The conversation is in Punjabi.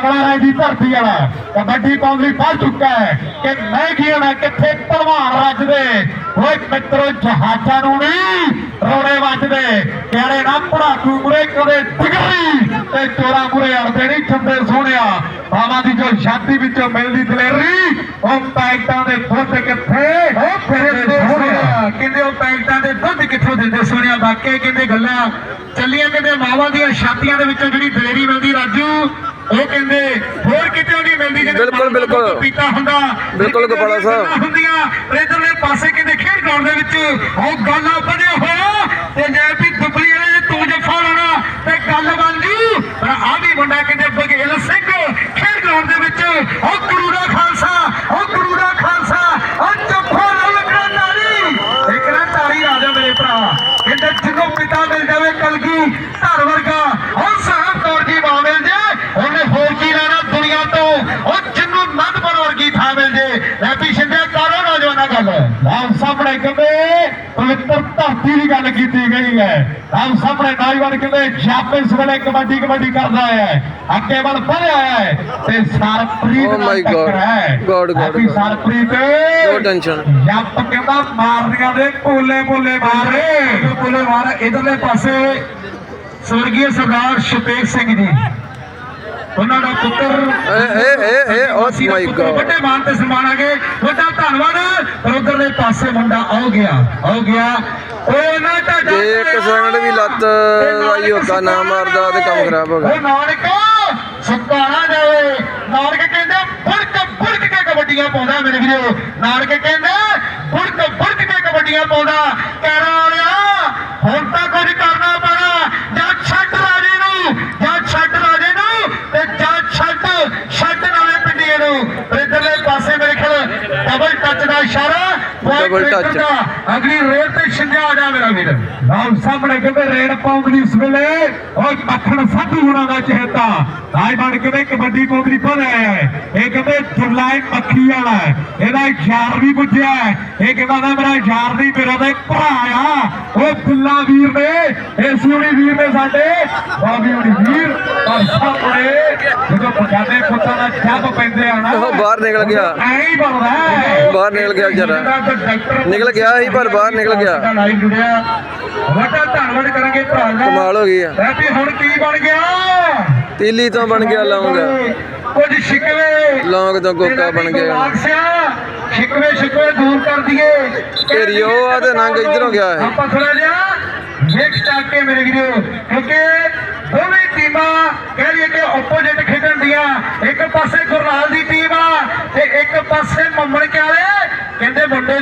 ਬਗਲਾ ਰਾਏ ਦੀ ਧਰਤੀ ਵਾਲਾ। ਕਬੱਡੀ ਪਾਉਣ ਲਈ ਪਹੁੰਚ ਚੁੱਕਾ ਹੈ ਕਿ ਮਹਿੰਗੀਆਂ ਨਾ ਕਿੱਥੇ ਭਲਵਾਨ ਰੱਜਦੇ? ਓਏ ਮਿੱਤਰੋ ਜਹਾਜ਼ਾਂ ਨੂੰ ਨਹੀਂ ਰੋੜੇ ਵੱਜਦੇ। ਪਿਆਰੇ ਨਾ ਪੜਾਕੂ ਮੁਰੇ ਕਦੇ ਟਿਗਰੀ ਤੇ ਚੋਰਾ ਮੁਰੇ ਅੜਦੇ ਨਹੀਂ ਚੰਦੇ ਸੋਹਣਿਆ। ਬਾਵਾ ਦੀ ਜੋ ਛਾਤੀ ਵਿੱਚੋਂ ਮਿਲਦੀ ਦਲੇਰੀ ਉਹ ਪੈਕਟਾਂ ਦੇ ਦੁੱਧ ਕਿੱਥੇ? ਉਹ ਫਿਰ ਸੋਹਣਿਆ? ਕਹਿੰਦੇ ਉਹ ਪੈਕਟਾਂ ਦੇ ਦੁੱਧ ਕਿੱਥੋਂ ਦਿੰਦੇ ਸੋਹਣਿਆ? ਵਾਕਈ ਕਹਿੰਦੇ ਗੱਲਾਂ ਚੱਲੀਆਂ ਕਹਿੰਦੇ ਮਾਵਾਂ ਦੀਆਂ ਛਾਤੀਆਂ ਦੇ ਵਿੱਚੋਂ ਜਿਹੜੀ ਦਲੇਰੀ ਮਿਲਦੀ ਰਾਜੂ ਉਹ ਕਹਿੰਦੇ ਹੋਰ ਕਿਤੇ ਨਹੀਂ ਮਿਲਦੀ ਜਿਹਦੇ ਬਿਲਕੁਲ, ਬਿਲਕੁਲ। ਪੀਤਾ ਹੁੰਦਾ ਬਿਲਕੁਲ ਗੋਪਾਲਾ ਸਾਹਿਬ। ਹੁੰਦੀਆਂ ਇਧਰਲੇ ਪਾਸੇ ਕਹਿੰਦੇ ਖੇਡ ਗਰਾਊਂਡ ਦੇ ਵਿੱਚ ਉਹ ਗੱਲਾਂ ਵਧਿਆ ਹੋਇਆ ਤੇ ਜੇ ਵੀ ਦੁਬਲੀ ਵਾਲੇ ਤੂੰ ਜੱਫਾ ਲਾਣਾ ਤੇ ਗੱਲ ਬਣ ਜੂ ਪਰ ਆ ਵੀ ਮੁੰਡਾ ਕਹਿੰਦੇ ਬਗੇਲ ਸਿੰਘ ਖੇਡ ਗਰਾਊਂਡ ਦੇ ਵਿੱਚ ਉਹ ਗੁਰੂ ਦਾ ਖਾਲਸਾ ਉਹ ਗੁਰੂ ਦਾ ਖਾਲਸਾ ਉਹ ਜੱਫਾ ਨਾ ਲੱਗਣਾ ਨਾਰੀ ਇੱਕ ਨਾ ਤਾਰੀ ਰਾਜਾ ਮੇਰੇ ਭਰਾ ਕਹਿੰਦੇ ਜਿਹਨੂੰ ਪਿਤਾ ਮਿਲ ਜਾਵੇ ਕਲਗੀ ਧਰ ਵਰਗਾ ਉਹ ਸਾਹਿਬ ਕੌਰ ਦੀ ਮਾਂ ਮਿਲ ਜੇ ਉਹਨੇ ਹੋਰ ਕੀ ਲੈਣਾ ਦੁਨੀਆ ਤੋਂ ਉਹ ਜਿਹਨੂੰ ਨੰਦਪੁਰ ਵਰਗੀ ਥਾਂ ਮਿਲ ਜੇ ਰੈਪੀ ਸ਼ਿੰਦੇ ਕਰੋ ਨੌਜਵਾਨਾਂ ਗੱਲ ਆਪ ਸਾਹਮਣੇ ਕਹਿੰਦੇ ਪਵਿੱਤਰ ਧਰਤੀ ਦੀ ਗੱਲ ਕੀਤੀ ਗਈ ਹੈ। ਆਪ ਸਾਹਮਣੇ ਨੌਜਵਾਨ ਕਹਿੰਦੇ ਛਾਪੇ ਇਸ ਵੇਲੇ ਕਬੱਡੀ ਕਬੱਡੀ ਕਰਦਾ ਹੈ। ਅੱਗੇ ਵੱਲ ਵਧਿਆ ਹੈ ਤੇ ਸਰਪ੍ਰੀਤ Oh God. ਟੱਕਰ ਹੈ। God, happy God. Sarpreet No tension. ਜੱਪ ਕਹਿੰਦਾ ਮਾਰਦੀਆਂ ਦੇ ਕੋਲੇ ਕੋਲੇ ਮਾਰੇ। ਕੋਲੇ ਮਾਰ ਇਧਰਲੇ ਪਾਸੇ ਸਵਰਗੀ ਸਰਦਾਰ ਸ਼ਪੇਕ ਸਿੰਘ ਜੀ। ਉਹਨਾਂ ਦਾ ਪੁੱਤਰ ਏ ਏ ਏ ਏ ਓ ਮਾਈ ਗॉड ਵੱਡੇ ਮਾਨ ਤੇ ਸਨਮਾਨ ਆ ਗਏ। ਵੱਡਾ ਧੰਨਵਾਦ। ਪਰ ਉਧਰਲੇ ਪਾਸੇ ਮੁੰਡਾ ਆਉ ਗਿਆ ਆਉ ਗਿਆ। ਉਹ ਨਾ ਜੇ ਇੱਕ ਸੈਕਿੰਡ ਵੀ ਲੱਤ ਆਈ ਹੋਕਾ ਨਾ ਮਾਰਦਾ ਤੇ ਕੰਮ ਖਰਾਬ ਹੋ ਗਿਆ। ਉਹ ਨਾਨਕ ਸੁਕਾਣਾ ਜਾਵੇ। ਨਾਨਕ ਕਹਿੰਦੇ ਫੜਕ ਫੜਕ ਕੇ ਕਬੱਡੀਆਂ ਪਾਉਂਦਾ ਮੇਰੇ ਵੀਰੋ। ਨਾਨਕ ਕਹਿੰਦੇ ਫੜਕ ਫੜਕ ਕੇ ਕਬੱਡੀਆਂ ਪਾਉਂਦਾ ਕਹਿਣਾ ਵਾਲਿਆ ਹੁਣ ਤਾਂ ਕੁਝ ਕਰਨਾ ਪੈਣਾ ਜਾਂ ਛੱਡ ਰਾਜੇ ਨੂੰ ਜਾਂ ਛੱਡ ਰਾਜੇ ਨੂੰ ਤੇ ਜਾਂ ਛੱਡ ਛੱਡ ਨਵੇਂ ਪਿੰਡੀਏ ਨੂੰ ਇਧਰਲੇ ਪਾਸੇ ਮੇਰੇ ਖਿਆਲ ਡਬਲ ਟੱਚ ਦਾ ਇਸ਼ਾਰਾ breaker ਦਾ। ਅਗਲੀ ਰੇਲ ਤੇ ਜਾ ਮੇਰਾ ਵੀਰ। ਆਪ ਸਾਹਮਣੇ ਕਹਿੰਦੇ ਰੇਡ ਪਾਉਂਦੀ ਇਸ ਵੇਲੇ। ਉਹ ਮੱਖਣ ਸਾਧੂ ਹੁਣਾਂ ਦਾ ਚਿਹਤਾ। ਰਾਜ ਬਣ ਕੇ ਕਹਿੰਦੇ ਕਬੱਡੀ ਪਾਉਂਦੀ ਵਧਿਆ ਹੈ? ਇਹ ਕਹਿੰਦੇ ਜੁਲਾਈ ਮੱਖੀ ਵਾਲਾ ਹੈ। ਇਹਦਾ ਯਾਰ ਵੀ ਪੁੱਜਿਆ ਹੈ। ਇਹ ਕਹਿੰਦਾ ਨਾ ਮੇਰਾ ਯਾਰ ਨਹੀਂ ਮੇਰਾ ਤਾਂ ਇੱਕ ਭਰਾ ਆ। ਉਹ ਬਿੱਲਾ ਵੀਰ ਨੇ ਇਹ ਸੂਰੀ ਵੀਰ ਨੇ ਸਾਡੇ। ਬਾਬੀ ਹੁਣੀ ਵੀਰ ਪਰ ਸਾਹਮਣੇ ਜਦੋਂ ਪੰਜਾਬੇ ਪੁੱਤਾਂ ਦਾ ਜੱਬ ਪੈਂਦੇ ਆ ਨਾ ਉਹ ਬਾਹਰ ਨਿਕਲ ਗਿਆ। ਐਂ ਹੀ ਬਣਦਾ ਹੈ ਬਾਹਰ ਨਿਕਲ ਗਿਆ ਡਾਕਟਰ ਨਿਕਲ ਗਿਆ ਸੀ ਪਰ ਬਾਹਰ ਨਿਕਲ ਗਿਆ। ਵੱਡਾ ਧੰਨਵਾਦ ਕਰਾਂਗੇ ਭਰਾ ਦਾ। ਕਮਾਲ ਹੋ ਗਈ ਆ। ਰੈਪੀ ਹੁਣ ਕੀ ਬਣ ਗਿਆ? ਤੀਲੀ ਤੋਂ ਬਣ ਗਿਆ ਲੌਂਗ। ਕੁਝ ਸ਼ਿਕਵੇ। ਲੌਂਗ ਤੋਂ ਕੋਕਾ ਬਣ ਗਿਆ। ਸ਼ਿਕਵੇ ਸ਼ਿਕਵੇ ਦੂਰ ਕਰ ਦਈਏ। ਘੇਰੀ ਉਹ ਆ ਤੇ ਨੰਗ ਇੱਧਰੋਂ ਗਿਆ ਹੈ। ਆਪਾਂ ਥੋੜਾ ਜਿਹਾ ਵੇਖ ਚੱਕ ਕੇ ਮੇਰੇ ਵੀਰੋ ਕਿਉਂਕਿ ਦੋਵੇਂ ਟੀਮਾਂ ਕਹਿ ਲਈਏ ਕਿ ਆਪੋਜੀਟ ਖੇਡਣ ਦੀਆਂ। ਇੱਕ ਪਾਸੇ ਗੁਰਨਾਲ ਦੀ ਟੀਮ ਆ ਤੇ ਇੱਕ ਪਾਸੇ ਮੰਮਣ ਕੇ ਵਾਲੇ। ਕਹਿੰਦੇ ਮੁੰਡੇ